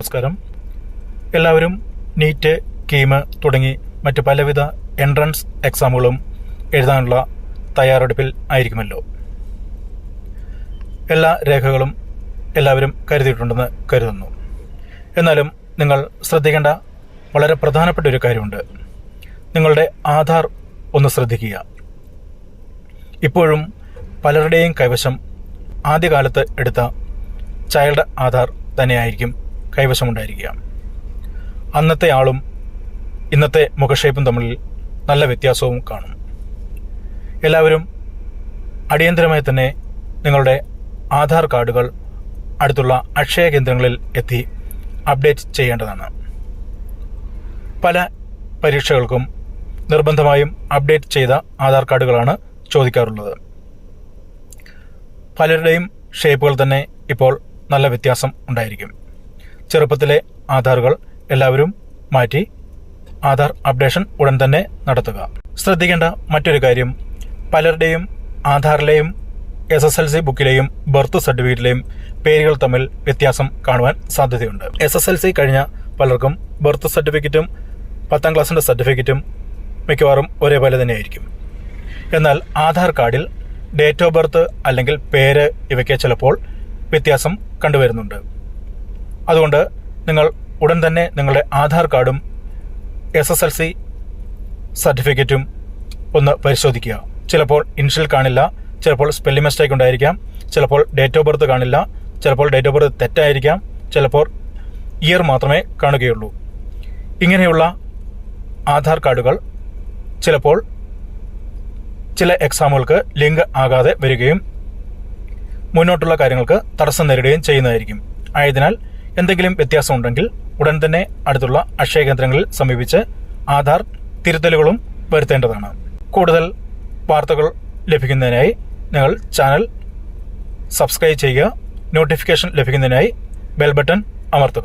നമസ്കാരം. എല്ലാവരും നീറ്റ് കീമ് തുടങ്ങി മറ്റ് പലവിധ എൻട്രൻസ് എക്സാമുകളും എഴുതാനുള്ള തയ്യാറെടുപ്പിൽ ആയിരിക്കുമല്ലോ. എല്ലാ രേഖകളും എല്ലാവരും കരുതിയിട്ടുണ്ടെന്ന് കരുതുന്നു. എന്നാലും നിങ്ങൾ ശ്രദ്ധിക്കേണ്ട വളരെ പ്രധാനപ്പെട്ട ഒരു കാര്യമുണ്ട്. നിങ്ങളുടെ ആധാർ ഒന്ന് ശ്രദ്ധിക്കുക. ഇപ്പോഴും പലരുടെയും കൈവശം ആദ്യകാലത്ത് എടുത്ത ചൈൽഡ് ആധാർ തന്നെയായിരിക്കും കൈവശമുണ്ടായിരിക്കുക അന്നത്തെ ആളും ഇന്നത്തെ മുഖക്ഷേപ്പും തമ്മിൽ നല്ല വ്യത്യാസവും കാണും. എല്ലാവരും അടിയന്തരമായി തന്നെ നിങ്ങളുടെ ആധാർ കാർഡുകൾ അടുത്തുള്ള അക്ഷയ കേന്ദ്രങ്ങളിൽ എത്തി അപ്ഡേറ്റ് ചെയ്യേണ്ടതാണ്. പല പരീക്ഷകൾക്കും നിർബന്ധമായും അപ്ഡേറ്റ് ചെയ്ത ആധാർ കാർഡുകളാണ് ചോദിക്കാറുള്ളത്. പലരുടെയും ഷേപ്പുകൾ തന്നെ ഇപ്പോൾ നല്ല വ്യത്യാസം ഉണ്ടായിരിക്കും. ചെറുപ്പത്തിലെ ആധാറുകൾ എല്ലാവരും മാറ്റി ആധാർ അപ്ഡേഷൻ ഉടൻ തന്നെ നടത്തുക. ശ്രദ്ധിക്കേണ്ട മറ്റൊരു കാര്യം പലരുടെയും ആധാറിലെയും എസ് എസ് എൽ സി ബുക്കിലെയും ബർത്ത് സർട്ടിഫിക്കറ്റിലെയും പേരുകൾ തമ്മിൽ വ്യത്യാസം കാണുവാൻ സാധ്യതയുണ്ട്. എസ് എസ് എൽ സി കഴിഞ്ഞ പലർക്കും ബർത്ത് സർട്ടിഫിക്കറ്റും പത്താം ക്ലാസ്സിന്റെ സർട്ടിഫിക്കറ്റും മിക്കവാറും ഒരേപോലെ തന്നെയായിരിക്കും. എന്നാൽ ആധാർ കാർഡിൽ ഡേറ്റ് ഓഫ് ബർത്ത് അല്ലെങ്കിൽ പേര് ഇവയ്ക്ക് ചിലപ്പോൾ വ്യത്യാസം കണ്ടുവരുന്നുണ്ട്. അതുകൊണ്ട് നിങ്ങൾ ഉടൻ തന്നെ നിങ്ങളുടെ ആധാർ കാർഡും എസ് എസ് എൽ സി സർട്ടിഫിക്കറ്റും ഒന്ന് പരിശോധിക്കുക. ചിലപ്പോൾ ഇൻഷ്യൽ കാണില്ല ചിലപ്പോൾ സ്പെല്ലിംഗ് മിസ്റ്റേക്ക് ഉണ്ടായിരിക്കാം ചിലപ്പോൾ ഡേറ്റ് ഓഫ് ബർത്ത് കാണില്ല ചിലപ്പോൾ ഡേറ്റ് ഓഫ് ബർത്ത് തെറ്റായിരിക്കാം ചിലപ്പോൾ ഇയർ മാത്രമേ കാണുകയുള്ളൂ. ഇങ്ങനെയുള്ള ആധാർ കാർഡുകൾ ചിലപ്പോൾ ചില എക്സാമുകൾക്ക് ലിങ്ക് ആകാതെ വരികയും മുന്നോട്ടുള്ള കാര്യങ്ങൾക്ക് തടസ്സം നേരിടുകയും ചെയ്യുന്നതായിരിക്കും. ആയതിനാൽ എന്തെങ്കിലും വ്യത്യാസം ഉണ്ടെങ്കിൽ ഉടൻ തന്നെ അടുത്തുള്ള അക്ഷയ കേന്ദ്രങ്ങളിൽ സമീപിച്ച് ആധാർ തിരുത്തലുകളും വരുത്തേണ്ടതാണ്. കൂടുതൽ വാർത്തകൾ ലഭിക്കുന്നതിനായി നിങ്ങൾ ചാനൽ സബ്സ്ക്രൈബ് ചെയ്യുക. നോട്ടിഫിക്കേഷൻ ലഭിക്കുന്നതിനായി ബെൽ ബട്ടൺ അമർത്തുക.